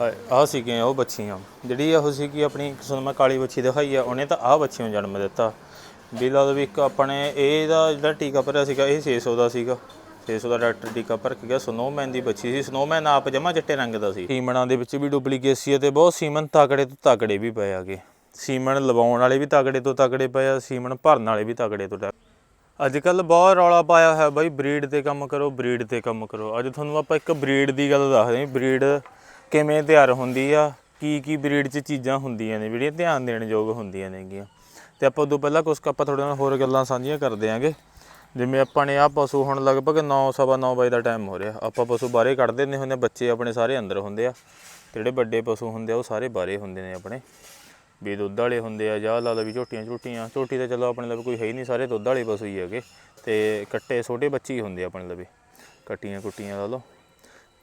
ਆਹ ਸੀਗੇ ਉਹ ਬੱਚੀਆਂ। ਜਿਹੜੀ ਉਹ ਸੀਗੀ ਆਪਣੀ ਕਿਸਮ ਮੈਂ ਕਾਲੀ ਬੱਚੀ ਦਿਖਾਈ ਆ, ਉਹਨੇ ਤਾਂ ਆਹ ਬੱਚੀ ਨੂੰ ਜਨਮ ਦਿੱਤਾ। ਵੀ ਲਾ ਵੀ ਇੱਕ ਆਪਣੇ, ਇਹਦਾ ਜਿਹੜਾ ਟੀਕਾ ਭਰਿਆ ਸੀਗਾ, ਇਹ 600 ਦਾ ਸੀਗਾ। 600 ਦਾ ਡਾਕਟਰ ਟੀਕਾ ਭਰ ਕੇ ਗਿਆ, ਸਨੋਮੈਨ ਦੀ ਬੱਚੀ ਸੀ। ਸਨੋਮੈਨ ਆਪ ਜਮਾ ਚਿੱਟੇ ਰੰਗ ਦਾ ਸੀ। ਸੀਮਨਾਂ ਦੇ ਵਿੱਚ ਵੀ ਡੁਪਲੀਕੇਟ ਸੀ ਤੇ ਬਹੁਤ ਸੀਮਨ ਤਾਕੜੇ ਤੋਂ ਤਾਕੜੇ ਵੀ ਪਏ ਆਗੇ ਸੀਮਨ ਲਵਾਉਣ ਵਾਲੇ ਵੀ ਤਾਕੜੇ ਤੋਂ ਤਕੜੇ ਪਏ ਆ ਸੀਮਨ ਭਰਨ ਵਾਲੇ ਵੀ ਤਕੜੇ ਤੋਂ ਅੱਜ ਕੱਲ ਬਹੁਤ ਰੌਲਾ ਪਾਇਆ ਹੋਇਆ ਬਾਈ, ਬਰੀਡ ਤੇ ਕੰਮ ਕਰੋ, ਬਰੀਡ ਤੇ ਕੰਮ ਕਰੋ। ਅੱਜ ਤੁਹਾਨੂੰ ਆਪਾਂ ਇੱਕ ਬਰੀਡ ਦੀ ਗੱਲ ਦੱਸਦੇ ਹਾਂ, ਬਰੀਡ ਕਿਵੇਂ ਤਿਆਰ ਹੁੰਦੀ ਆ ਕੀ ਕੀ ਬਰੀਡ 'ਚ ਚੀਜ਼ਾਂ ਹੁੰਦੀਆਂ ਨੇ ਜਿਹੜੀਆਂ ਧਿਆਨ ਦੇਣ ਯੋਗ ਹੁੰਦੀਆਂ ਨੇਗੀਆਂ। ਤੇ ਆਪਾਂ ਉਦੋਂ ਪਹਿਲਾਂ ਕੁਝ ਆਪਾਂ ਤੁਹਾਡੇ ਨਾਲ ਹੋਰ ਗੱਲਾਂ ਸਾਂਝੀਆਂ ਕਰਦੇ ਆਂਗੇ ਜਿਵੇਂ ਆਪਾਂ ਨੇ ਆ ਪਸ਼ੂ ਹੁਣ ਲਗਭਗ 9:30 ਵਜੇ ਦਾ ਟਾਈਮ ਹੋ ਰਿਹਾ। ਆਪਾਂ ਪਸ਼ੂ ਬਾਹਰੇ ਕੱਢ ਦਿੰਦੇ ਹੁੰਦੇ ਆ, ਬੱਚੇ ਆਪਣੇ ਸਾਰੇ ਅੰਦਰ ਹੁੰਦੇ ਆ। ਤੇ ਜਿਹੜੇ ਵੱਡੇ ਪਸ਼ੂ ਹੁੰਦੇ ਆ ਉਹ ਸਾਰੇ ਬਾਹਰੇ ਹੁੰਦੇ ਨੇ ਆਪਣੇ। ਵੀ ਦੁੱਧ ਵਾਲੇ ਹੁੰਦੇ ਆ ਜਾਂ ਲਾ ਲਓ ਵੀ ਝੋਟੀਆਂ ਝੋਟੀਆਂ। ਝੋਟੀ ਤਾਂ ਚਲੋ ਆਪਣੇ ਲਵੇ ਕੋਈ ਹੈ ਹੀ ਨਹੀਂ ਸਾਰੇ ਦੁੱਧ ਵਾਲੇ ਪਸ਼ੂ ਹੀ ਹੈਗੇ। ਤੇ ਕੱਟੇ ਛੋਟੇ ਬੱਚੇ ਹੀ ਹੁੰਦੇ ਆ ਆਪਣੇ ਲਈ ਕੱਟੀਆਂ ਕੁੱਟੀਆਂ ਲਾ ਲਓ।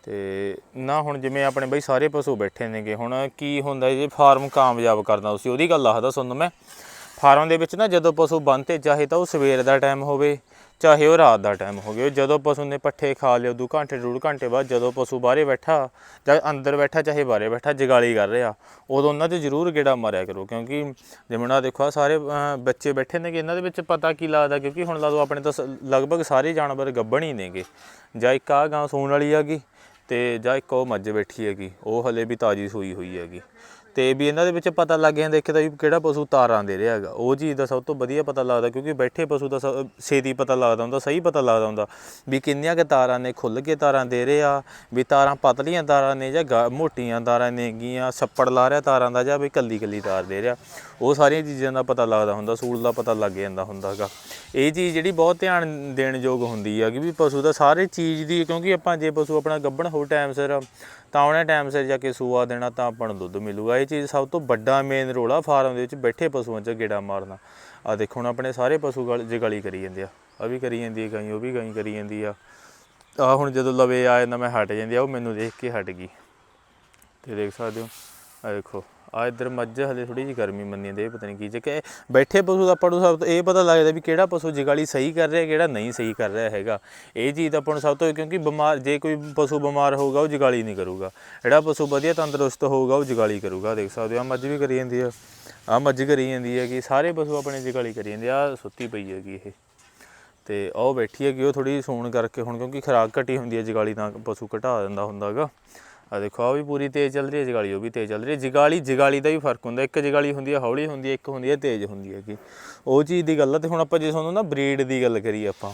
ਤੇ ਨਾ ਹੁਣ ਜਿਵੇਂ ਆਪਣੇ ਬਈ ਸਾਰੇ ਪਸ਼ੂ ਬੈਠੇ ਨੇਗੇ, ਹੁਣ ਕੀ ਹੁੰਦਾ ਜੇ, ਫਾਰਮ ਕਾਮਯਾਬ ਕਰਨਾ ਤੁਸੀਂ, ਉਹਦੀ ਗੱਲ ਦੱਸਦਾ ਤੁਹਾਨੂੰ ਮੈਂ। ਫਾਰਮ ਦੇ ਵਿੱਚ ਨਾ ਜਦੋਂ ਪਸ਼ੂ ਬੰਨ੍ਹਤੇ ਚਾਹੇ ਤਾਂ ਉਹ ਸਵੇਰ ਦਾ ਟਾਈਮ ਹੋਵੇ, ਚਾਹੇ ਉਹ ਰਾਤ ਦਾ ਟਾਈਮ ਹੋਵੇ, ਜਦੋਂ ਪਸ਼ੂ ਨੇ ਪੱਠੇ ਖਾ ਲਿਓ ਦੋ ਘੰਟੇ ਡੂਢ ਘੰਟੇ ਬਾਅਦ ਜਦੋਂ ਪਸ਼ੂ ਬਾਹਰੇ ਬੈਠਾ, ਜਾਂ ਅੰਦਰ ਬੈਠਾ, ਚਾਹੇ ਬਾਹਰੇ ਬੈਠਾ, ਜਗਾਲੀ ਕਰ ਰਿਹਾ, ਉਦੋਂ ਉਹਨਾਂ 'ਚ ਜ਼ਰੂਰ ਗੇੜਾ ਮਾਰਿਆ ਕਰੋ, ਕਿਉਂਕਿ ਜਿਵੇਂ ਨਾ ਦੇਖੋ ਆ ਸਾਰੇ ਬੱਚੇ ਬੈਠੇ ਨੇਗੇ, ਇਹਨਾਂ ਦੇ ਵਿੱਚ ਪਤਾ ਕੀ ਲੱਗਦਾ, ਕਿਉਂਕਿ ਹੁਣ ਲਾ ਲਓ ਆਪਣੇ ਤਾਂ ਸ- ਲਗਭਗ ਸਾਰੇ ਜਾਨਵਰ ਗੱਭਣ ਹੀ ਨੇਗੇ। ਜਾਂ ਇੱਕ ਆ ਗਾਂ ਸੂਣ ਵਾਲੀ ਹੈਗੀ ਤੇ ਜਾਂ ਇੱਕ ਉਹ ਮੱਝ ਬੈਠੀ ਹੈਗੀ ਉਹ ਹਲੇ ਵੀ ਤਾਜੀ ਸੂਈ ਹੋਈ ਹੈਗੀ। ਤੇ ਵੀ ਇਹਨਾਂ ਦੇ ਵਿੱਚ ਪਤਾ ਲੱਗ ਜਾਂਦਾ ਇੱਕ ਤਾਂ ਵੀ ਕਿਹੜਾ ਪਸ਼ੂ ਤਾਰਾਂ ਦੇ ਰਿਹਾ ਹੈਗਾ। ਉਹ ਚੀਜ਼ ਦਾ ਸਭ ਤੋਂ ਵਧੀਆ ਪਤਾ ਲੱਗਦਾ, ਕਿਉਂਕਿ ਬੈਠੇ ਪਸ਼ੂ ਦਾ ਸ- ਛੇਤੀ ਪਤਾ ਲੱਗਦਾ ਹੁੰਦਾ, ਸਹੀ ਪਤਾ ਲੱਗਦਾ ਹੁੰਦਾ ਵੀ ਕਿੰਨੀਆਂ ਕਿ ਤਾਰਾਂ ਨੇ ਖੁੱਲ ਕੇ ਤਾਰਾਂ ਦੇ ਰਿਹਾ, ਵੀ ਤਾਰਾਂ ਪਤਲੀਆਂ ਤਾਰਾਂ ਨੇ ਜਾਂ ਗਾ- ਮੋਟੀਆਂ ਤਾਰਾਂ ਨੇਗੀਆਂ ਛੱਪੜ ਲਾ ਰਿਹਾ ਤਾਰਾਂ ਦਾ ਜਾਂ ਵੀ ਕੱਲੀ ਕੱਲੀ ਤਾਰ ਦੇ ਰਿਹਾ। ਉਹ ਸਾਰੀਆਂ ਚੀਜ਼ਾਂ ਦਾ ਪਤਾ ਲੱਗਦਾ ਹੁੰਦਾ, ਸੂਲ ਦਾ ਪਤਾ ਲੱਗ ਜਾਂਦਾ ਹੁੰਦਾ ਹੈਗਾ। ਇਹ ਚੀਜ਼ ਜਿਹੜੀ ਬਹੁਤ ਧਿਆਨ ਦੇਣ ਯੋਗ ਹੁੰਦੀ ਹੈ ਕਿ ਵੀ ਪਸ਼ੂ ਦਾ ਸਾਰੇ ਚੀਜ਼ ਦੀ, ਕਿਉਂਕਿ ਆਪਾਂ ਜੇ ਪਸ਼ੂ ਆਪਣਾ ਗੱਭਣ ਹੋ ਟਾਈਮ ਸਿਰ ਤਾਂ ਉਹਨੇ ਟਾਈਮ ਸਿਰ ਜਾ ਕੇ ਸੂਆ ਦੇਣਾ ਤਾਂ ਆਪਾਂ ਨੂੰ ਦੁੱਧ ਮਿਲੂਗਾ। ਇਹ ਚੀਜ਼ ਸਭ ਤੋਂ ਵੱਡਾ ਮੇਨ ਰੋਲ ਆ ਫਾਰਮ ਦੇ ਵਿੱਚ ਬੈਠੇ ਪਸ਼ੂਆਂ 'ਚ ਗੇੜਾ ਮਾਰਨਾ। ਆ ਦੇਖੋ ਹੁਣ ਆਪਣੇ ਸਾਰੇ ਪਸ਼ੂ ਗਲ ਜਗਾਲੀ ਕਰੀ ਜਾਂਦੇ ਆ। ਆ ਵੀ ਕਰੀ ਜਾਂਦੀ ਹੈ ਗਾਈ ਉਹ ਵੀ ਗਾਈ ਕਰੀ ਜਾਂਦੀ ਆ। ਆ ਹੁਣ ਜਦੋਂ ਲਵੇ ਆ ਜਾਂਦਾ ਮੈਂ ਹਟ ਜਾਂਦੀ ਆ, ਉਹ ਮੈਨੂੰ ਦੇਖ ਕੇ ਹਟ ਗਈ। ਤੇ ਦੇਖ ਸਕਦੇ ਹੋ ਆ ਦੇਖੋ। ਆ ਇੱਧਰ ਮੱਝ ਹਲੇ ਥੋੜੀ ਜਿਹੀ ਗਰਮੀ ਮੰਨੀ ਜਾਂਦੀ ਹੈ ਪਤਾ ਨਹੀਂ ਕੀ ਜੇ ਕਿ ਬੈਠੇ ਪਸ਼ੂ ਦਾ ਆਪਾਂ ਨੂੰ ਸਭ ਤੋਂ ਇਹ ਪਤਾ ਲੱਗਦਾ ਵੀ ਕਿਹੜਾ ਪਸ਼ੂ ਜਗਾਲੀ ਸਹੀ ਕਰ ਰਿਹਾ, ਕਿਹੜਾ ਨਹੀਂ ਸਹੀ ਕਰ ਰਿਹਾ ਹੈਗਾ। ਇਹ ਚੀਜ਼ ਤਾਂ ਆਪਾਂ ਨੂੰ ਸਭ ਤੋਂ, ਕਿਉਂਕਿ ਬਿਮਾਰ, ਜੇ ਕੋਈ ਪਸ਼ੂ ਬਿਮਾਰ ਹੋਊਗਾ, ਉਹ ਜਗਾਲੀ ਨਹੀਂ ਕਰੂਗਾ। ਜਿਹੜਾ ਪਸ਼ੂ ਵਧੀਆ ਤੰਦਰੁਸਤ ਹੋਊਗਾ, ਉਹ ਜਗਾਲੀ ਕਰੂਗਾ, ਦੇਖ ਸਕਦੇ ਹੋ ਆ ਮੱਝ ਵੀ ਕਰੀ ਜਾਂਦੀ ਆ। ਆ ਮੱਝ ਕਰੀ ਜਾਂਦੀ ਹੈ ਕਿ ਸਾਰੇ ਪਸ਼ੂ ਆਪਣੇ ਜਗਾਲੀ ਕਰੀ ਜਾਂਦੇ ਆ ਸੁੱਤੀ ਪਈ ਹੈਗੀ ਇਹ। ਤੇ ਉਹ ਬੈਠੀ ਹੈਗੀ, ਉਹ ਥੋੜੀ ਸੌਣ ਕਰਕੇ ਹੁਣ, ਕਿਉਂਕਿ ਖਰਾਕ ਘਟੀ ਹੁੰਦੀ ਹੈ ਜਗਾਲੀ ਤਾਂ ਪਸ਼ੂ ਘਟਾ ਦਿੰਦਾ ਹੁੰਦਾਗਾ। ਆ ਦੇਖੋ ਆ ਵੀ ਪੂਰੀ ਤੇਜ਼ ਚੱਲ ਰਹੀ ਹੈ, ਜਗਾਲੀ, ਉਹ ਵੀ ਤੇਜ਼ ਚੱਲ ਰਹੀ ਹੈ। ਜਗਾਲੀ ਜਗਾਲੀ ਦਾ ਵੀ ਫ਼ਰਕ ਹੁੰਦਾ, ਇੱਕ ਜਗਾਲੀ ਹੁੰਦੀ ਹੈ, ਹੌਲੀ ਹੁੰਦੀ ਹੈ, ਇੱਕ ਹੁੰਦੀ ਹੈ, ਤੇਜ਼ ਹੁੰਦੀ ਹੈਗੀ। ਉਹ ਚੀਜ਼ ਦੀ ਗੱਲ ਆ ਤੇ ਹੁਣ ਆਪਾਂ ਜੇ ਤੁਹਾਨੂੰ ਨਾ ਬਰੀਡ ਦੀ ਗੱਲ ਕਰੀਏ ਆਪਾਂ,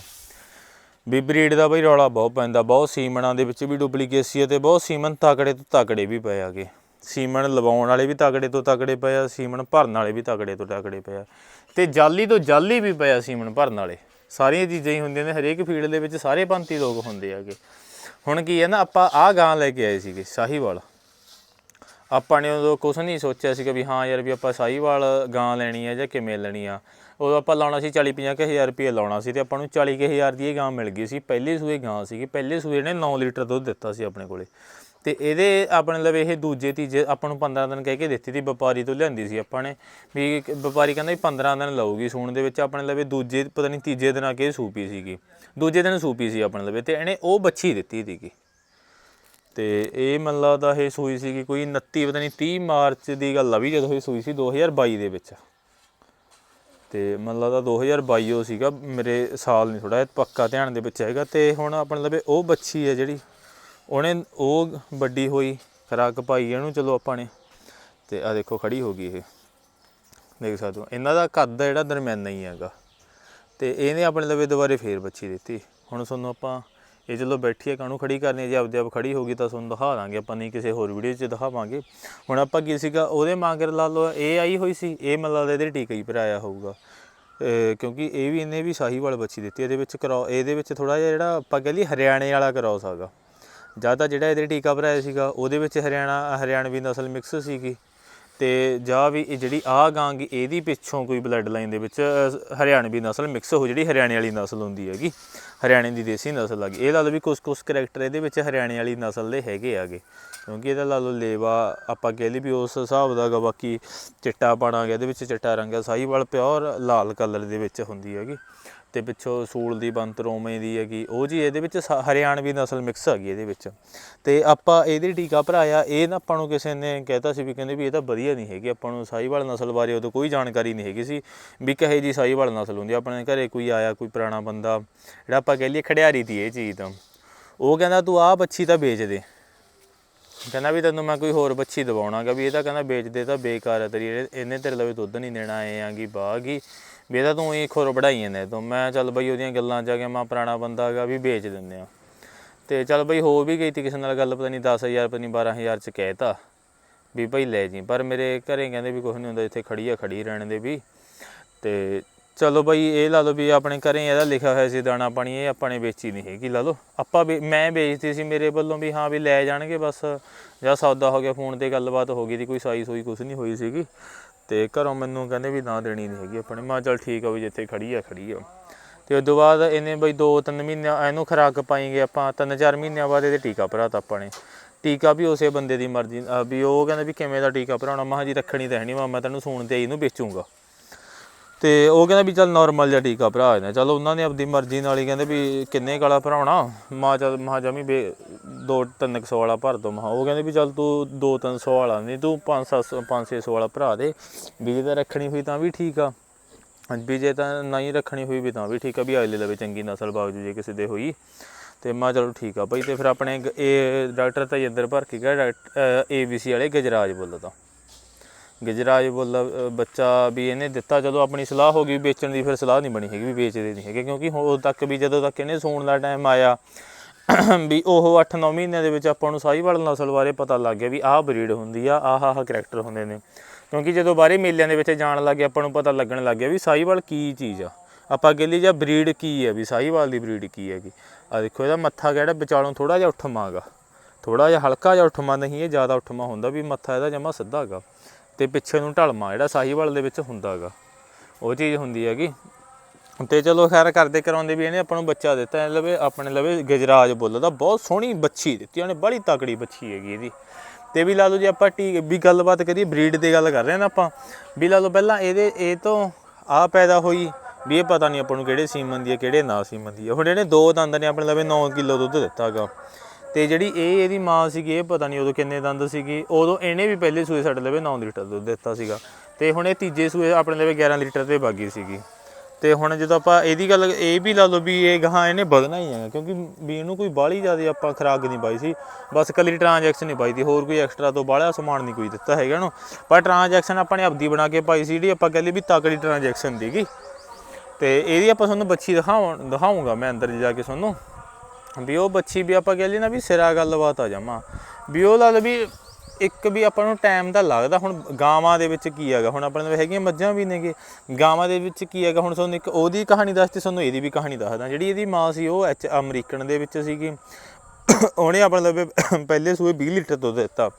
ਵੀ ਬਰੀਡ ਦਾ ਬਈ ਰੌਲਾ ਬਹੁਤ ਪੈਂਦਾ, ਬਹੁਤ ਸੀਮਨਾਂ ਦੇ ਵਿੱਚ ਵੀ ਡੁਪਲੀਕੇਸੀ ਹੈ ਤੇ ਬਹੁਤ ਸੀਮਨ ਤਾਕੜੇ ਤੋਂ ਤਾਕੜੇ ਵੀ ਪਏ ਆਗੇ ਸੀਮਨ ਲਵਾਉਣ ਵਾਲੇ ਵੀ ਤਾਕੜੇ ਤੋਂ ਤਕੜੇ ਪਏ ਆ ਸੀਮਨ ਭਰਨ ਵਾਲੇ ਵੀ ਤਾਕੜੇ ਤੋਂ ਤਾਕੜੇ ਪਏ ਆ। ਤੇ ਜਾਲੀ ਤੋਂ ਜਾਲੀ ਵੀ ਪਿਆ ਸੀਮਨ ਭਰਨ ਵਾਲੇ। ਸਾਰੀਆਂ ਚੀਜ਼ਾਂ ਹੀ ਹੁੰਦੀਆਂ ਨੇ, ਹਰੇਕ ਫੀਲਡ ਦੇ ਵਿੱਚ ਸਾਰੇ ਪੰਥੀ ਲੋਕ ਹੁੰਦੇ ਆਗੇ ਹੁਣ ਕੀ ਹੈ ਨਾ, ਆਪਾਂ ਆਹ ਗਾਂ ਲੈ ਕੇ ਆਏ ਸੀਗੇ, ਸਾਹੀਵਾਲ। ਆਪਾਂ ਨੇ ਉਦੋਂ ਕੁਛ ਨਹੀਂ ਸੋਚਿਆ ਸੀਗਾ ਵੀ ਹਾਂ ਯਾਰ ਵੀ ਆਪਾਂ ਸਾਹੀਵਾਲ ਗਾਂ ਲੈਣੀ ਆ ਜਾਂ ਕਿਵੇਂ ਲੈਣੀ ਆ। ਉਦੋਂ ਆਪਾਂ ਲਾਉਣਾ ਸੀ 40 50 ਹਜ਼ਾਰ ਰੁਪਏ ਲਾਉਣਾ ਸੀ ਤੇ ਆਪਾਂ ਨੂੰ 40 ਕੁ ਹਜ਼ਾਰ ਦੀ ਇਹ ਗਾਂ ਮਿਲ ਗਈ ਸੀ। ਪਹਿਲੇ ਸੂਏ ਗਾਂ ਸੀਗੀ, ਪਹਿਲੇ ਸੂਏ ਨੇ 9 ਲੀਟਰ ਦੁੱਧ ਦਿੱਤਾ ਸੀ ਆਪਣੇ ਕੋਲੇ। ਤੇ ਇਹਦੇ ਆਪਣੇ ਲਵੇ ਇਹ ਦੂਜੇ ਤੀਜੇ ਆਪਾਂ ਨੂੰ 15 ਦਿਨ ਕਹਿ ਕੇ ਦਿੱਤੀ ਸੀ, ਵਪਾਰੀ ਤੋਂ ਲਿਆਂਦੀ ਸੀ ਆਪਾਂ ਨੇ। ਵੀ ਵਪਾਰੀ ਕਹਿੰਦਾ ਵੀ 15 ਦਿਨ ਲਊਗੀ ਸੂਣ ਦੇ ਵਿੱਚ ਆਪਣੇ ਲਵੇ ਦੂਜੇ, ਪਤਾ ਨਹੀਂ ਤੀਜੇ ਦਿਨ ਆ ਕੇ ਸੂਪੀ ਸੀਗੀ। ਦੂਜੇ ਦਿਨ ਸੂਪੀ ਸੀ ਆਪਣੇ ਲਵੇ ਤੇ ਇਹਨੇ ਉਹ ਬੱਚੀ ਦਿੱਤੀ ਸੀਗੀ। ਤੇ ਇਹ ਮੈਨੂੰ ਲੱਗਦਾ ਇਹ ਸੂਈ ਸੀਗੀ ਕੋਈ 29 ਪਤਾ ਨਹੀਂ 30 ਮਾਰਚ ਦੀ ਗੱਲ ਆ ਵੀ ਜਦੋਂ ਇਹ ਸੂਈ ਸੀ 2022 ਦੇ ਵਿੱਚ। ਤੇ ਮੈਨੂੰ ਲੱਗਦਾ 2022 ਉਹ ਸੀਗਾ, ਮੇਰੇ ਸਾਲ ਨਹੀਂ ਥੋੜਾ ਪੱਕਾ ਧਿਆਨ ਦੇ ਵਿੱਚ ਹੈਗਾ। ਤੇ ਹੁਣ ਆਪਣੇ ਲਵੇ ਉਹ ਬੱਚੀ ਹੈ ਜਿਹੜੀ ਉਹਨੇ ਉਹ ਵੱਡੀ ਹੋਈ, ਖਰਾਕ ਪਾਈ ਇਹਨੂੰ, ਚਲੋ ਆਪਾਂ ਨੇ। ਤੇ ਆ ਦੇਖੋ, ਖੜੀ ਹੋ ਗਈ ਇਹ। ਦੇਖ ਸਕਦੇ ਹੋ ਇਹਨਾਂ ਦਾ ਕੱਦ ਜਿਹੜਾ ਦਰਮਿਆਨਾ ਹੀ ਹੈਗਾ। ਤੇ ਇਹਨੇ ਆਪਣੇ ਲਵੇ ਦੁਬਾਰੇ ਫੇਰ ਬੱਚੀ ਦਿੱਤੀ। ਹੁਣ ਤੁਹਾਨੂੰ ਆਪਾਂ ਇਹ ਚਲੋ ਬੈਠੀ ਹੈ, ਕਾਹਨੂੰ ਖੜੀ ਕਰਨੀ ਜੇ ਆਪਦੇ ਆਪ ਖੜੀ ਹੋਗੀ ਤਾਂ ਤੁਹਾਨੂੰ ਦਿਖਾ ਦਾਂਗੇ, ਆਪਾਂ ਨਹੀਂ ਕਿਸੇ ਹੋਰ ਵੀਡੀਓ 'ਚ ਦਿਖਾਵਾਂਗੇ। ਹੁਣ ਆਪਾਂ ਕੀ ਸੀਗਾ, ਉਹਦੇ ਮਾਂਗਰ ਲਾ ਲਓ, ਇਹ ਆਈ ਹੋਈ ਸੀ, ਇਹ ਮਤਲਬ ਲੱਗਦਾ ਇਹਦੇ ਟੀਕਾ ਹੀ ਭਰਾਇਆ ਹੋਊਗਾ। ਕਿਉਂਕਿ ਇਹ ਵੀ, ਇਹਨੇ ਵੀ ਸਾਹੀਵਾਲ ਬੱਚੀ ਦਿੱਤੀ, ਇਹਦੇ ਵਿੱਚ ਕਰੋ ਇਹਦੇ ਵਿੱਚ ਥੋੜਾ ਜਿਹਾ ਜਿਹੜਾ ਆਪਾਂ ਕਹਿ ਲਈ ਹਰਿਆਣੇ ਵਾਲਾ ਕਰਾਉਸ ਜਾਂ ਤਾਂ ਜਿਹੜਾ ਇਹਦੇ ਟੀਕਾ ਭਰਾਇਆ ਸੀਗਾ, ਉਹਦੇ ਵਿੱਚ ਹਰਿਆਣਾ, ਹਰਿਆਣਵੀ ਨਸਲ ਮਿਕਸ ਸੀਗੀ। ਤੇ ਜਾਂ ਵੀ ਇਹ ਜਿਹੜੀ ਆ ਗਾਂਗੀ ਇਹਦੀ ਪਿੱਛੋਂ ਕੋਈ ਬਲੱਡ ਲਾਈਨ ਦੇ ਵਿੱਚ ਹਰਿਆਣਵੀ ਨਸਲ ਮਿਕਸ ਹੋ, ਜਿਹੜੀ ਹਰਿਆਣੇ ਵਾਲੀ ਨਸਲ ਹੁੰਦੀ ਹੈਗੀ, ਹਰਿਆਣੇ ਦੀ ਦੇਸੀ ਨਸਲ ਹੈਗੀ। ਇਹ ਲਾ ਲਓ ਵੀ ਕੁਝ ਕੁਝ ਕਰੈਕਟਰ ਇਹਦੇ ਵਿੱਚ ਹਰਿਆਣੇ ਵਾਲੀ ਨਸਲ ਦੇ ਹੈਗੇ ਆਗੇ। ਕਿਉਂਕਿ ਇਹਦਾ ਲਾ ਲਓ ਲੇਵਾ, ਆਪਾਂ ਕਹਿ ਲਈ ਵੀ ਉਸ ਹਿਸਾਬ ਦਾ ਗਾ ਬਾਕੀ ਚਿੱਟਾ ਪਾਣਾ ਗਿਆ ਇਹਦੇ ਵਿੱਚ ਚਿੱਟਾ ਰੰਗ ਹੈ ਸਾਹੀਵਾਲ ਪਿਓਰ ਲਾਲ ਕਲਰ ਦੇ ਵਿੱਚ ਹੁੰਦੀ ਹੈਗੀ। ਤੇ ਪਿੱਛੋਂ ਸੂਲ ਦੀ ਬੰਤ ਰੋਮੇ ਦੀ ਹੈਗੀ, ਉਹ ਜੀ ਇਹਦੇ ਵਿੱਚ ਸ- ਹਰਿਆਣਵੀ ਨਸਲ ਮਿਕਸ ਹੈਗੀ ਇਹਦੇ ਵਿੱਚ। ਤੇ ਆਪਾਂ ਇਹਦੇ ਟੀਕਾ ਭਰਾਇਆ, ਇਹ ਨਾ ਆਪਾਂ ਨੂੰ ਕਿਸੇ ਨੇ ਕਹਿਤਾ ਸੀ ਵੀ ਕਹਿੰਦੇ ਵੀ ਇਹ ਤਾਂ ਵਧੀਆ ਨਹੀਂ ਹੈਗੀ, ਆਪਾਂ ਨੂੰ ਸਾਹੀਵਾਲ ਨਸਲ ਬਾਰੇ ਉਦੋਂ ਕੋਈ ਜਾਣਕਾਰੀ ਨਹੀਂ ਹੈਗੀ ਸੀ ਵੀ ਕਹੇ ਜੀ ਸਾਹੀਵਾਲ ਨਸਲ ਹੁੰਦੀ ਆਪਣੇ ਘਰੇ ਕੋਈ ਆਇਆ, ਕੋਈ ਪੁਰਾਣਾ ਬੰਦਾ, ਜਿਹੜਾ ਆਪਾਂ ਕਹਿ ਲਈਏ ਖੜਿਆਰੀ ਦੀ ਇਹ ਚੀਜ਼ ਤਾਂ। ਉਹ ਕਹਿੰਦਾ, ਤੂੰ ਆਹ ਬੱਚੀ ਤਾਂ ਵੇਚ ਦੇ। ਕਹਿੰਦਾ ਵੀ ਤੈਨੂੰ ਮੈਂ ਕੋਈ ਹੋਰ ਬੱਚੀ ਦਵਾਉਣਾਗਾ ਵੀ ਇਹ ਤਾਂ ਕਹਿੰਦਾ ਵੇਚ ਦੇ ਤਾਂ ਬੇਕਾਰ ਹੈ ਤੇਰੀ ਇਹਨੇ ਤੇਰੇ ਲਵੇ ਦੁੱਧ ਨਹੀਂ ਦੇਣਾ ਆਏ ਆਂਗੀ ਬਾਗੀ ਵੀ ਇਹਦਾ ਤੂੰ ਇਹ ਖੋਰ ਵੜਾਈ ਜਾਂਦੇ, ਤੋਂ ਮੈਂ ਚੱਲ ਬਈ ਉਹਦੀਆਂ ਗੱਲਾਂ ਚ ਆ ਗਿਆ, ਮੈਂ ਪੁਰਾਣਾ ਬੰਦਾ ਹੈਗਾ ਵੀ ਵੇਚ ਦਿੰਦੇ ਆ। ਤੇ ਚੱਲ ਬਈ ਹੋ ਵੀ ਗਈ ਤੀ ਕਿਸੇ ਨਾਲ ਗੱਲ, ਪਤਾ ਨਹੀਂ 10000 ਪਤਾ ਨਹੀਂ 12000 ਚ ਕਹਿਤਾ ਵੀ ਭਾਈ ਲੈ ਜੀ। ਪਰ ਮੇਰੇ ਘਰੇ ਕਹਿੰਦੇ ਵੀ ਕੁਝ ਨਹੀਂ ਹੁੰਦਾ, ਇੱਥੇ ਖੜੀ ਆ, ਖੜੀ ਰਹਿਣ ਦੇ ਵੀ। ਤੇ ਚਲੋ ਬਈ ਇਹ ਲਾ ਲਓ ਵੀ ਆਪਣੇ ਘਰੇ ਇਹਦਾ ਲਿਖਿਆ ਹੋਇਆ ਸੀ ਦਾਣਾ ਪਾਣੀ, ਇਹ ਆਪਾਂ ਨੇ ਵੇਚੀ ਨਹੀਂ ਹੈਗੀ, ਲਾ ਲਓ। ਆਪਾਂ ਵੇ- ਮੈਂ ਵੇਚਦੀ ਸੀ ਮੇਰੇ ਵੱਲੋਂ ਵੀ ਹਾਂ ਵੀ ਲੈ ਜਾਣਗੇ ਬਸ। ਜਾਂ ਸੌਦਾ ਹੋ ਗਿਆ, ਫੋਨ ਤੇ ਗੱਲਬਾਤ ਹੋ ਗਈ ਦੀ ਕੋਈ ਸਾਈ ਸੋਈ ਕੁਝ ਨਹੀਂ ਹੋਈ ਸੀਗੀ। ਤੇ ਘਰੋਂ ਮੈਨੂੰ ਕਹਿੰਦੇ ਵੀ ਨਾ ਦੇਣੀ ਨਹੀਂ ਹੈਗੀ ਆਪਣੇ। ਮੈਂ ਕਿਹਾ ਚੱਲ ਠੀਕ ਆ ਵੀ ਜਿੱਥੇ ਖੜੀ ਆ ਖੜੀ ਆ। ਤੇ ਉਸ ਤੋਂ ਬਾਅਦ ਇਹਨੇ ਬਈ 2-3 ਮਹੀਨੇ ਇਹਨੂੰ ਖੁਰਾਕ ਪਾਈਗੇ ਆਪਾਂ 3-4 ਮਹੀਨਿਆਂ ਬਾਅਦ ਇਹਦੇ ਟੀਕਾ ਭਰਾਤਾ ਆਪਾਂ ਨੇ। ਟੀਕਾ ਵੀ ਉਸੇ ਬੰਦੇ ਦੀ ਮਰਜ਼ੀ ਵੀ ਉਹ ਕਹਿੰਦਾ ਵੀ ਕਿਵੇਂ ਦਾ ਟੀਕਾ ਭਰਾਉਣਾ? ਮੈਂ ਕਿਹਾ ਜੀ, ਰੱਖਣੀ ਤਾਂ ਹੈ ਨਹੀਂ ਮੈਂ ਤੈਨੂੰ ਸੂਣ ਤੇ ਇਹਨੂੰ ਵੇਚੂੰਗਾ। ਤੇ ਉਹ ਕਹਿੰਦਾ ਵੀ ਚੱਲ ਨਾਰਮਲ ਜਿਹਾ ਟੀਕਾ ਭਰਾ ਦੇਣਾ ਚਲੋ ਉਹਨਾਂ ਨੇ ਆਪਦੀ ਮਰਜ਼ੀ ਨਾਲ ਹੀ ਕਹਿੰਦੇ ਵੀ ਕਿੰਨੇ ਕਾਲਾ ਭਰਾਉਣਾ। ਮਾ ਚੱਲ, ਮਾ ਜਮੀ ਬੇ 2-300 ਵਾਲਾ ਭਰ ਦੋ ਮਾ। ਉਹ ਕਹਿੰਦੇ ਵੀ ਚੱਲ ਤੂੰ 2-300 ਵਾਲਾ ਨਹੀਂ, ਤੂੰ 5-700 5-600 ਵਾਲਾ ਭਰਾ ਦੇ। ਵੀ ਜੇ ਤਾਂ ਰੱਖਣੀ ਹੋਈ ਤਾਂ ਵੀ ਠੀਕ ਆ। ਵੀ ਜੇ ਤਾਂ ਨਹੀਂ ਰੱਖਣੀ ਹੋਈ ਵੀ ਤਾਂ ਵੀ ਠੀਕ ਆ, ਵੀ ਅਗਲੇ ਲਵੇ ਚੰਗੀ ਨਸਲ ਬਾਵਜੂਦ ਜੇ ਕਿਸੇ ਦੇ ਹੋਈ। ਤੇ ਮੈਂ ਚਲੋ ਠੀਕ ਆ ਭਾਈ ਤੇ ਫਿਰ ਆਪਣੇ ਇਹ ਡਾਕਟਰ ਤਾਂ ਅੰਦਰ ਭਰ ਕੇ ਗਿਆ ਡਾਕਟਰ ਏਬੀਸੀ ਵਾਲੇ ਗਜਰਾਜ ਬੋਲਦਾ ਗਜਰਾਜ ਬੋਲ ਬੱਚਾ ਵੀ ਇਹਨੇ ਦਿੱਤਾ। ਜਦੋਂ ਆਪਣੀ ਸਲਾਹ ਹੋ ਗਈ ਵੇਚਣ ਦੀ, ਫਿਰ ਸਲਾਹ ਨਹੀਂ ਬਣੀ ਹੈਗੀ ਵੀ ਵੇਚਦੇ ਨਹੀਂ ਹੈਗੇ। ਕਿਉਂਕਿ ਉਦੋਂ ਤੱਕ ਵੀ ਜਦੋਂ ਤੱਕ ਇਹਨੇ ਸੂਣ ਦਾ ਟਾਈਮ ਆਇਆ ਵੀ ਉਹ 8-9 ਮਹੀਨਿਆਂ ਦੇ ਵਿੱਚ ਆਪਾਂ ਨੂੰ ਸਾਹੀਵਾਲ ਨਸਲ ਬਾਰੇ ਪਤਾ ਲੱਗ ਗਿਆ ਵੀ ਆਹ ਬਰੀਡ ਹੁੰਦੀ ਆ, ਆਹ ਆਹ ਕਰੈਕਟਰ ਹੁੰਦੇ ਨੇ। ਕਿਉਂਕਿ ਜਦੋਂ ਬਾਹਰੇ ਮੇਲਿਆਂ ਦੇ ਵਿੱਚ ਜਾਣ ਲੱਗੇ ਆਪਾਂ ਨੂੰ ਪਤਾ ਲੱਗਣ ਲੱਗ ਗਿਆ ਵੀ ਸਾਹੀਵਾਲ ਕੀ ਚੀਜ਼ ਆ। ਆਪਾਂ ਕਹਿ ਲਈ ਜਾਂ ਬਰੀਡ ਕੀ ਹੈ ਵੀ ਸਾਹੀਵਾਲ ਦੀ ਬਰੀਡ ਕੀ ਹੈਗੀ। ਆ ਦੇਖੋ, ਇਹਦਾ ਮੱਥਾ ਕਿਹੜਾ ਵਿਚਾਲੋਂ ਥੋੜਾ ਜਿਹਾ ਉੱਠਮਾਗਾ। ਥੋੜਾ ਜਿਹਾ ਹਲਕਾ ਜਿਹਾ ਉੱਠਮਾ ਨਹੀਂ, ਇਹ ਜ਼ਿਆਦਾ ਉੱਠਮਾ ਹੁੰਦਾ ਵੀ ਮੱਥਾ ਇਹਦਾ ਜਮਾ ਸਿੱਧਾ ਹੈਗਾ। ਤੇ ਪਿੱਛੇ ਨੂੰ ਢਲਮਾ, ਜਿਹੜਾ ਸਾਹੀਵਾਲ ਦੇ ਵਿੱਚ ਹੁੰਦਾ ਹੈਗਾ। ਉਹ ਚੀਜ਼ ਹੁੰਦੀ ਹੈਗੀ। ਤੇ ਚਲੋ ਖੈਰ ਕਰਦੇ ਕਰਾਉਂਦੇ ਵੀ ਇਹਨੇ ਆਪਾਂ ਨੂੰ ਬੱਚਾ ਦਿੱਤਾ, ਇਹ ਲਵੇ, ਆਪਣੇ ਲਵੇ ਗਜਰਾਜ ਬੁੱਲ ਦਾ। ਬਹੁਤ ਸੋਹਣੀ ਬੱਚੀ ਦਿੱਤੀ, ਉਹਨੇ ਬੜੀ ਤਕੜੀ ਬੱਚੀ ਹੈਗੀ ਇਹਦੀ। ਤੇ ਵੀ ਲਾ ਲਓ ਜੇ ਆਪਾਂ ਟੀ, ਵੀ ਗੱਲਬਾਤ ਕਰੀਏ, ਬਰੀਡ ਦੀ ਗੱਲ ਕਰ ਰਹੇ ਹਾਂ ਨਾ ਆਪਾਂ। ਵੀ ਲਾ ਲਓ ਪਹਿਲਾਂ ਇਹਦੇ, ਇਹ ਤੋਂ ਆ ਪੈਦਾ ਹੋਈ, ਵੀ ਇਹ ਪਤਾ ਨਹੀਂ ਆਪਾਂ ਨੂੰ ਕਿਹੜੇ ਸੀਮਨ ਦੀ ਹੈ, ਕਿਹੜੇ ਨਾ ਸੀਮਨ ਦੀ ਹੈ। ਹੁਣ ਇਹਨੇ ਦੋ ਦੰਦ ਨੇ, ਆਪਣੇ ਲਵੇ 9 ਕਿਲੋ ਦੁੱਧ ਦਿੱਤਾਗਾ ਤੇ ਜਿਹੜੀ ਇਹ ਇਹਦੀ ਮਾਂ ਸੀਗੀ, ਇਹ ਪਤਾ ਨਹੀਂ ਉਦੋਂ ਕਿੰਨੇ ਦੰਦ ਸੀਗੀ। ਉਦੋਂ ਇਹਨੇ ਵੀ ਪਹਿਲੇ ਸੂਏ ਸਾਡੇ ਲਵੇ 9 ਲੀਟਰ ਦੁੱਧ ਦਿੱਤਾ ਸੀਗਾ। ਤੇ ਹੁਣ ਇਹ ਤੀਜੇ ਸੂਏ ਆਪਣੇ ਲਵੇ 11 ਲੀਟਰ ਤੇ ਬਾਗੀ ਸੀਗੀ। ਤੇ ਹੁਣ ਜਦੋਂ ਆਪਾਂ ਇਹਦੀ ਗੱਲ, ਇਹ ਵੀ ਲਾ ਲਓ ਵੀ ਇਹ ਗਾਂ ਇਹਨੇ ਵਧਣਾ ਹੀ ਹੈ ਕਿਉਂਕਿ ਵੀ ਇਹਨੂੰ ਕੋਈ ਬਾਹਲੀ ਜ਼ਿਆਦਾ ਆਪਾਂ ਖਰਾਕ ਨਹੀਂ ਪਾਈ ਸੀ। ਬਸ ਕੱਲੀ ਟ੍ਰਾਂਜੈਕਸ਼ਨ ਨਹੀਂ ਪਾਈ ਸੀ, ਹੋਰ ਕੋਈ ਐਕਸਟਰਾ ਤੋਂ ਬਾਹਲਾ ਸਮਾਨ ਨਹੀਂ ਕੋਈ ਦਿੱਤਾ ਹੈਗਾ ਨੂੰ ਪਰ ਟ੍ਰਾਂਜੈਕਸ਼ਨ ਆਪਾਂ ਨੇ ਆਪਦੀ ਬਣਾ ਕੇ ਪਾਈ ਸੀ, ਜਿਹੜੀ ਆਪਾਂ ਕਹਿੰਦੇ ਵੀ ਤਕੜੀ ਟ੍ਰਾਂਜੈਕਸ਼ਨ ਦੀਗੀ ਤੇ ਇਹਦੀ ਆਪਾਂ ਤੁਹਾਨੂੰ ਬੱਚੀ ਦਿਖਾਉਂ ਦਿਖਾਉਂਗਾ ਮੈਂ ਅੰਦਰ ਜਾ ਕੇ ਤੁਹਾਨੂੰ। ਵੀ ਉਹ ਬੱਚੀ ਵੀ ਆਪਾਂ ਕਹਿ ਲਈ ਨਾ ਵੀ ਸਿਰਾ ਗੱਲਬਾਤ ਆ ਜਾਵਾਂ ਵੀ ਉਹ ਲਾ ਲਓ ਵੀ ਇੱਕ ਵੀ ਆਪਾਂ ਨੂੰ ਟਾਈਮ ਦਾ ਲੱਗਦਾ। ਹੁਣ ਗਾਵਾਂ ਦੇ ਵਿੱਚ ਕੀ ਹੈਗਾ? ਹੁਣ ਆਪਣੇ ਕੋਲ ਹੈਗੀਆਂ ਮੱਝਾਂ ਵੀ ਨੇਗੇ। ਗਾਵਾਂ ਦੇ ਵਿੱਚ ਕੀ ਹੈਗਾ? ਹੁਣ ਤੁਹਾਨੂੰ ਇੱਕ ਉਹਦੀ ਕਹਾਣੀ ਦੱਸਤੀ ਤੁਹਾਨੂੰ ਇਹਦੀ ਵੀ ਕਹਾਣੀ ਦੱਸਦਾ। ਜਿਹੜੀ ਇਹਦੀ ਮਾਂ ਸੀ, ਉਹ ਐਚ ਅਮਰੀਕਨ ਦੇ ਵਿੱਚ ਸੀਗੀ। ਉਹਨੇ ਆਪਣੇ ਲਵੇ ਪਹਿਲੇ ਸੂਏ 20 ਲੀਟਰ ਦੁੱਧ ਦਿੱਤਾ।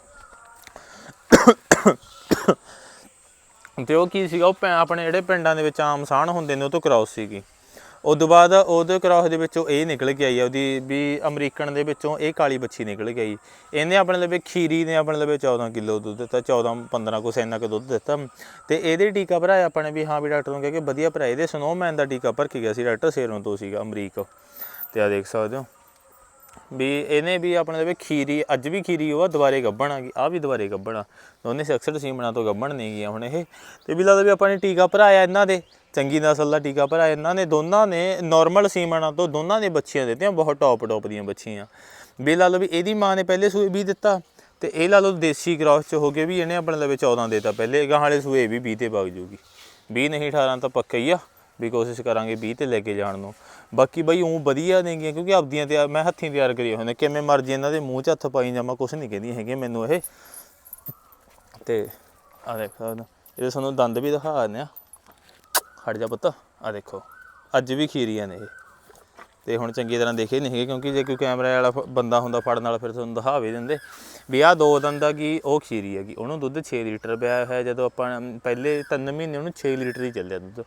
ਤੇ ਉਹ ਕੀ ਸੀਗਾ? ਉਹ ਆਪਣੇ ਜਿਹੜੇ ਪਿੰਡਾਂ ਦੇ ਵਿੱਚ ਆਮ ਸਾਨ ਹੁੰਦੇ ਨੇ, ਉਹ ਤੋਂ ਕ੍ਰਾਸ ਸੀਗੀ। ਉਦੋਂ ਬਾਅਦ ਉਹਦੇ ਕ੍ਰਾਸ ਦੇ ਵਿੱਚੋਂ ਇਹ ਨਿਕਲ ਕੇ ਆਈ ਆ ਉਹਦੀ ਵੀ ਅਮਰੀਕਨ ਦੇ ਵਿੱਚੋਂ ਇਹ ਕਾਲੀ ਬੱਚੀ ਨਿਕਲ ਕੇ ਆਈ। ਇਹਨੇ ਆਪਣੇ ਲਵੇ ਖੀਰੀ ਨੇ ਆਪਣੇ ਲਵੇ 14 ਕਿਲੋ ਦੁੱਧ ਦਿੱਤਾ 14 15 ਕੁ ਇੰਨਾ ਕੁ ਦੁੱਧ ਦਿੱਤਾ। ਤੇ ਇਹਦੇ ਟੀਕਾ ਭਰਾਇਆ ਆਪਣੇ ਵੀ ਹਾਂ ਵੀ ਡਾਕਟਰ ਨੂੰ ਕਹਿ ਕੇ ਵਧੀਆ ਭਰਾਇਆ। ਇਹਦੇ ਸਨੋਮੈਨ ਦਾ ਟੀਕਾ ਭਰ ਕੇ ਗਿਆ ਸੀ ਡਾਕਟਰ ਸੇਰੋਂ ਤੋਂ ਸੀਗਾ ਅਮਰੀਕ। ਤੇ ਆ ਦੇਖ ਸਕਦੇ ਹੋ ਵੀ ਇਹਨੇ ਵੀ ਆਪਣੇ ਲਵੇ ਖੀਰੀ, ਅੱਜ ਵੀ ਖੀਰੀ, ਉਹ ਆ ਦੁਬਾਰੇ ਗੱਭਣਾ ਆ ਗਈ ਆ ਵੀ ਦੁਬਾਰੇ ਗੱਭਣਾ ਆ। ਦੋਨੇ ਸੈਕਸਡ ਸੀਮਣਾ ਤੋਂ ਗੱਭਣ ਨਹੀਂ ਗਿਆ ਹੁਣ ਇਹ। ਤੇ ਵੀ ਲੱਗਦਾ ਵੀ ਆਪਾਂ ਨੇ ਟੀਕਾ ਭਰਾਇਆ ਇਹਨਾਂ ਦੇ। ਚੰਗੀ ਨਸਲ ਦਾ ਟੀਕਾ ਭਰਾਇਆ ਇਹਨਾਂ ਨੇ ਦੋਨਾਂ ਨੇ ਨਾਰਮਲ ਸੀਮਣਾ ਤੋਂ ਦੋਨਾਂ ਨੇ ਬੱਚੀਆਂ ਦਿੱਤੀਆਂ, ਬਹੁਤ ਟੌਪ ਟੌਪ ਦੀਆਂ ਬੱਚੀਆਂ। ਵੀ ਲਾ ਲਓ ਵੀ ਇਹਦੀ ਮਾਂ ਨੇ ਪਹਿਲੇ ਸੂਏ ਵੀ ਦਿੱਤਾ, ਤੇ ਇਹ ਲਾ ਲਓ ਦੇਸੀ ਕ੍ਰਾਸ ਚ ਹੋ ਕੇ ਵੀ ਇਹਨੇ ਆਪਣੇ ਲਵੇ 14 ਦੇਤਾ ਪਹਿਲੇ ਗਾਂ ਵਾਲੇ ਸੂਏ ਵੀ 20 ਤੇ ਵਗ ਜੂਗੀ। 20 ਨਹੀਂ 18 ਤਾਂ ਪੱਕਾ ਹੀ ਆ, ਵੀ ਕੋਸ਼ਿਸ਼ ਕਰਾਂਗੇ 20 ਤੇ ਲੈ ਕੇ ਜਾਣ ਨੂੰ। ਬਾਕੀ ਬਈ ਉਹ ਵਧੀਆ ਨੇਗੀਆਂ ਕਿਉਂਕਿ ਆਪਦੀਆਂ ਤੇ ਮੈਂ ਹੱਥੀਂ ਤਿਆਰ ਕਰੀ ਹੋਏ ਨੇ, ਕਿਵੇਂ ਮਰਜ਼ੀ ਇਹਨਾਂ ਦੇ ਮੂੰਹ 'ਚ ਹੱਥ ਪਾਈ ਜਾਵਾਂ, ਕੁਛ ਨਹੀਂ ਕਹਿੰਦੀਆਂ ਹੈਗੀਆਂ ਮੈਨੂੰ ਇਹ। ਤੇ ਆ ਦੇਖੋ, ਇਹਦੇ ਸਾਨੂੰ ਦੰਦ ਵੀ ਦਿਖਾ ਦਿੰਦੇ ਆ। ਹਟ ਜਾ ਪੁੱਤ। ਆ ਦੇਖੋ, ਅੱਜ ਵੀ ਖੀਰੀਆਂ ਨੇ ਇਹ। ਤੇ ਹੁਣ ਚੰਗੀ ਤਰ੍ਹਾਂ ਦੇਖੇ ਨਹੀਂ ਹੈਗੇ, ਕਿਉਂਕਿ ਜੇ ਕੋਈ ਕੈਮਰਾ ਵਾਲਾ ਫ- ਬੰਦਾ ਹੁੰਦਾ ਫੜਨ ਵਾਲਾ, ਫਿਰ ਤੁਹਾਨੂੰ ਦਿਖਾ ਵੀ ਦਿੰਦੇ। ਵੀ ਆਹ ਦੋ ਦਿਨ ਦਾ ਕੀ ਉਹ ਖੀਰੀ ਹੈਗੀ। ਉਹਨੂੰ ਦੁੱਧ 6 ਲੀਟਰ ਪਿਆ ਹੋਇਆ ਜਦੋਂ ਆਪਾਂ ਪਹਿਲੇ 3 ਮਹੀਨੇ ਉਹਨੂੰ 6 ਲੀਟਰ ਹੀ ਚੱਲਿਆ ਦੁੱਧ।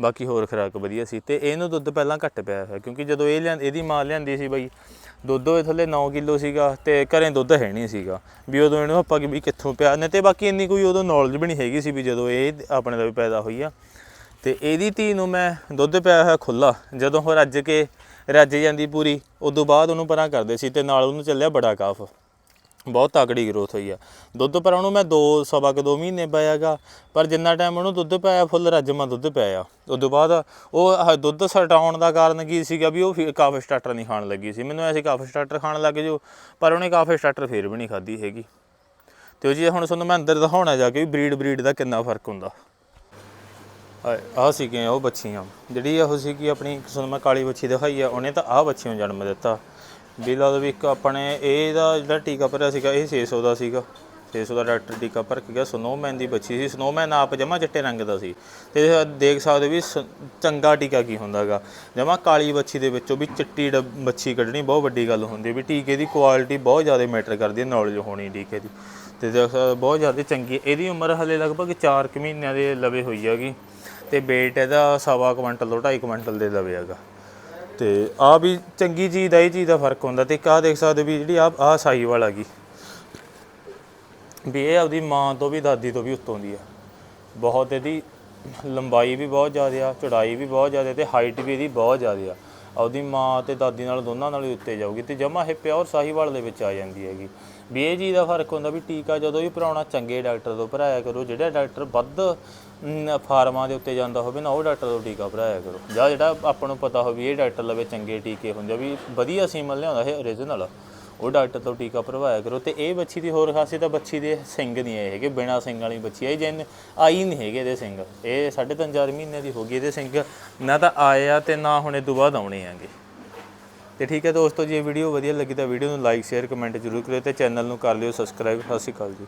ਬਾਕੀ ਹੋਰ ਖੁਰਾਕ ਵਧੀਆ ਸੀ। ਤੇ ਇਹਨੂੰ ਦੁੱਧ ਪਹਿਲਾਂ ਘੱਟ ਪਿਆ ਹੋਇਆ ਕਿਉਂਕਿ ਜਦੋਂ ਇਹ ਲਿਆਂ ਇਹਦੀ ਮਾਂ ਲਿਆਂਦੀ ਸੀ ਬਈ, ਦੁੱਧ ਉਹ ਥੱਲੇ 9 ਕਿਲੋ ਸੀਗਾ ਤੇ ਘਰੇ ਦੁੱਧ ਹੈ ਨਹੀਂ ਸੀਗਾ। ਵੀ ਉਦੋਂ ਇਹਨੂੰ ਆਪਾਂ ਕਿ ਵੀ ਕਿੱਥੋਂ ਪਿਆ ਨੇ ਤੇ ਬਾਕੀ ਇੰਨੀ ਕੋਈ ਉਦੋਂ ਨੌਲੇਜ ਵੀ ਨਹੀਂ ਹੈਗੀ ਸੀ ਵੀ ਜਦੋਂ ਇਹ ਆਪਣੇ ਦਾ ਵੀ ਪੈਦਾ ਹੋਈ ਆ। ਤੇ ਇਹਦੀ ਧੀ ਨੂੰ ਮੈਂ ਦੁੱਧ ਪਿਆ ਹੋਇਆ ਖੁੱਲਾ ਜਦੋਂ ਉਹ ਰੱਜ ਕੇ ਰੱਜ ਜਾਂਦੀ ਪੂਰੀ, ਉਦੋਂ ਬਾਅਦ ਉਹਨੂੰ ਪਰਾਂ ਕਰਦੇ ਸੀ ਤੇ ਨਾਲ ਉਹਨੂੰ ਚੱਲਿਆ ਬੜਾ ਕਾਫ। ਬਹੁਤ ਤਕੜੀ ਗਰੋਥ ਹੋਈ ਆ। ਦੁੱਧ ਪਰ ਉਹਨੂੰ ਮੈਂ 2 ਸਵਾ ਕੁ ਦੋ ਮਹੀਨੇ ਪਾਇਆਗਾ, ਪਰ ਜਿੰਨਾ ਟਾਈਮ ਉਹਨੂੰ ਦੁੱਧ ਪਾਇਆ ਫੁੱਲ ਰੱਜਮਾ ਦੁੱਧ ਪਾਇਆ ਉਦੋਂ ਬਾਅਦ ਉਹ ਦੁੱਧ ਸਟਾਉਣ ਦਾ ਕਾਰਨ ਕੀ ਸੀਗਾ ਵੀ ਉਹ ਫਿਰ ਕਾਫ ਸਟਾਰਟਰ ਨਹੀਂ ਖਾਣ ਲੱਗੀ ਸੀ। ਮੈਨੂੰ ਐਸੀ ਕਾਫ ਸਟਾਰਟਰ ਖਾਣ ਲੱਗ ਜੋ ਪਰ ਉਹਨੇ ਕਾਫ ਸਟਾਰਟਰ ਫੇਰ ਵੀ ਨਹੀਂ ਖਾਧੀ ਹੈਗੀ। ਤੇ ਉਹ ਜੀ ਹੁਣ ਤੁਹਾਨੂੰ ਮੈਂ ਅੰਦਰ ਦਿਖਾਉਣਾ ਜਾ ਕੇ ਵੀ ਬਰੀਡ ਬਰੀਡ ਦਾ ਕਿੰਨਾ ਫ਼ਰਕ ਹੁੰਦਾ। ਆਹ ਸੀਗੀਆਂ ਉਹ ਬੱਚੀਆਂ। ਜਿਹੜੀ ਉਹ ਸੀਗੀ ਆਪਣੀ ਤੁਹਾਨੂੰ ਮੈਂ ਕਾਲੀ ਬੱਚੀ ਦਿਖਾਈ ਆ, ਉਹਨੇ ਤਾਂ ਆਹ ਬੱਚੀ ਨੂੰ ਜਨਮ ਦਿੱਤਾ। ਵੀ ਲਾ ਲਓ ਵੀ ਇੱਕ ਆਪਣੇ, ਇਹਦਾ ਜਿਹੜਾ ਟੀਕਾ ਭਰਿਆ ਸੀਗਾ, ਇਹ 600 ਦਾ ਸੀਗਾ। 600 ਦਾ ਡਾਕਟਰ ਟੀਕਾ ਭਰ ਕੇ ਗਿਆ, ਸਨੋਮੈਨ ਦੀ ਬੱਚੀ ਸੀ। ਸਨੋਮੈਨ ਆਪ ਜਮਾ ਚਿੱਟੇ ਰੰਗ ਦਾ ਸੀ। ਤੇ ਦੇਖ ਸਕਦੇ ਵੀ ਸ- ਚੰਗਾ ਟੀਕਾ ਕੀ ਹੁੰਦਾਗਾ। ਜਮਾ ਕਾਲੀ ਬੱਚੀ ਦੇ ਵਿੱਚੋਂ ਵੀ ਚਿੱਟੀ ਡ- ਬੱਚੀ ਕੱਢਣੀ ਬਹੁਤ ਵੱਡੀ ਗੱਲ ਹੁੰਦੀ ਹੈ ਵੀ ਟੀਕੇ ਦੀ ਕੁਆਲਿਟੀ ਬਹੁਤ ਜ਼ਿਆਦਾ ਮੈਟਰ ਕਰਦੀ ਹੈ ਨੌਲੇਜ ਹੋਣੀ ਟੀਕੇ ਦੀ। ਤੇ ਦੇਖ ਸਕਦੇ ਬਹੁਤ ਜ਼ਿਆਦਾ ਚੰਗੀ ਇਹਦੀ ਉਮਰ ਹਲੇ ਲਗਭਗ 4 ਕੁ ਮਹੀਨਿਆਂ ਦੇ ਲਵੇ ਹੋਈ ਹੈਗੀ। ਤੇ weight ਇਹਦਾ ਸਵਾ ਕੁਇੰਟਲ ਤੋਂ 2.5 ਕੁਇੰਟਲ ਦੇ ਲਵੇ ਹੈਗਾ। ਤੇ ਆ ਵੀ ਚੰਗੀ ਚੀਜ਼ ਦਾ ਇਹ ਚੀਜ਼ ਦਾ ਫ਼ਰਕ ਹੁੰਦਾ। ਤੇ ਇੱਕ ਆਹ ਦੇਖ ਸਕਦੇ ਵੀ ਜਿਹੜੀ ਆ ਆ ਸਾਈਵਾਲ ਹੈਗੀ। ਵੀ ਇਹ ਆਪਦੀ ਮਾਂ ਤੋਂ ਵੀ ਦਾਦੀ ਤੋਂ ਵੀ ਉੱਤੋਂ ਦੀ ਆ। ਬਹੁਤ ਇਹਦੀ ਲੰਬਾਈ ਵੀ ਬਹੁਤ ਜ਼ਿਆਦਾ ਆ, ਚੌੜਾਈ ਵੀ ਬਹੁਤ ਜ਼ਿਆਦਾ ਤੇ ਹਾਈਟ ਵੀ ਇਹਦੀ ਬਹੁਤ ਜ਼ਿਆਦਾ ਆ। ਆਪਦੀ ਮਾਂ ਤੇ ਦਾਦੀ ਨਾਲ ਦੋਨਾਂ ਨਾਲ ਹੀ ਉੱਤੇ ਜਾਊਗੀ ਤੇ ਜਮਾ ਇਹ ਪਿਓਰ ਸਾਹੀਵਾਲ ਦੇ ਵਿੱਚ ਆ ਜਾਂਦੀ ਹੈਗੀ। ਵੀ ਇਹ ਚੀਜ਼ ਦਾ ਫ਼ਰਕ ਹੁੰਦਾ ਵੀ ਟੀਕਾ ਜਦੋਂ ਵੀ ਭਰਾਉਣਾ ਚੰਗੇ ਡਾਕਟਰ ਤੋਂ ਭਰਾਇਆ ਕਰੋ, ਜਿਹੜਾ ਡਾਕਟਰ ਵੱਧ ਅਮ, ਫਾਰਮਾਂ ਦੇ ਉੱਤੇ ਜਾਂਦਾ ਹੋਵੇ ਨਾ ਉਹ ਡਾਕਟਰ ਤੋਂ ਟੀਕਾ ਭਰਾਇਆ ਕਰੋ। ਜਾਂ ਜਿਹੜਾ ਆਪਾਂ ਨੂੰ ਪਤਾ ਹੋਵੇ ਇਹ ਡਾਕਟਰ ਲਵੇ ਚੰਗੇ ਟੀਕੇ ਹੁੰਦੇ ਆ ਵੀ ਵਧੀਆ ਸੀਮਨ ਲਿਆਉਂਦਾ ਇਹ ਓਰੀਜਨਲ ਉਹ ਡਾਕਟਰ ਤੋਂ ਟੀਕਾ ਭਰਵਾਇਆ ਕਰੋ। ਤੇ ਇਹ ਬੱਚੀ ਦੀ ਹੋਰ ਖਾਸੀਅਤ ਆ ਬੱਚੀ ਦੇ ਸਿੰਘ ਨਹੀਂ ਆਏ ਹੈਗੇ ਬਿਨਾ ਸਿੰਘ ਵਾਲੀ ਬੱਚੀ ਆ ਇਹ ਜਿੰਨ ਆਈ ਨਹੀਂ ਹੈਗੇ ਇਹਦੇ ਸਿੰਘ। ਇਹ ਸਾਢੇ ਤਿੰਨ ਚਾਰ ਮਹੀਨੇ ਦੀ ਹੋ ਗਈ ਇਹਦੇ ਸਿੰਘ। ਨਾ ਤਾਂ ਆਏ ਆ ਤੇ ਨਾ ਹੁਣ ਇਹ ਤੋਂ ਬਾਅਦ ਆਉਣੇ ਆਂਗੇ ਤੇ ਠੀਕ ਹੈ ਦੋਸਤੋ ਜੇ ਵੀਡੀਓ ਵਧੀਆ ਲੱਗੀ ਤਾਂ ਵੀਡੀਓ ਨੂੰ ਲਾਈਕ ਸ਼ੇਅਰ ਕਮੈਂਟ ਜ਼ਰੂਰ ਕਰਿਓ ਤੇ ਚੈਨਲ ਨੂੰ ਕਰ ਲਿਓ ਸਬਸਕ੍ਰਾਈਬ ਸਤਿ ਸ਼੍ਰੀ ਅਕਾਲ ਜੀ।